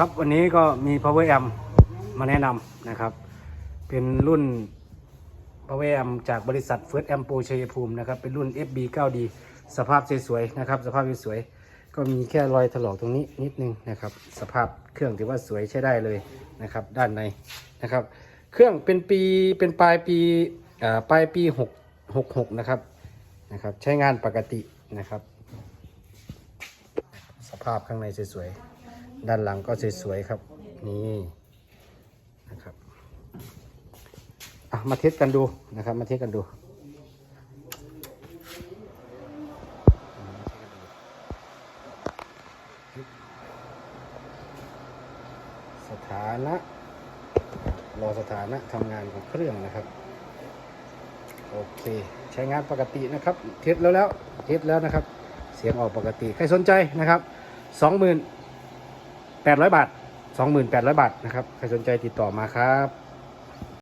ครับวันนี้ก็มี power amp มาแนะนำนะครับ เป็นรุ่น power amp จากบริษัท First Amp Pro ชัยภูมินะครับ เป็นรุ่น FB 9D สภาพสวยๆนะครับ สภาพสวยๆก็มีแค่รอยถลอกตรงนี้นิดนึงนะครับ สภาพเครื่องถือว่าสวยใช้ได้เลยนะครับ ด้านในนะครับ เครื่องเป็นปีเป็นปลายปีอ่าปลายปี 6 66 นะครับนะครับ ใช้งานปกตินะครับ สภาพข้างในสวยๆ ด้านหลังก็สวยๆครับ นี่นะครับมาเทสกันดูนะครับ มาเทสกันดูสถานะรอสถานะทำงานของเครื่องนะครับ โอเค ใช้งานปกตินะครับ เทสแล้วแล้วเทสแล้วนะครับ เสียงออกปกติ ใครสนใจนะครับ 28,000 บาท 28,000 บาทนะครับ ใครสนใจติดต่อมาครับ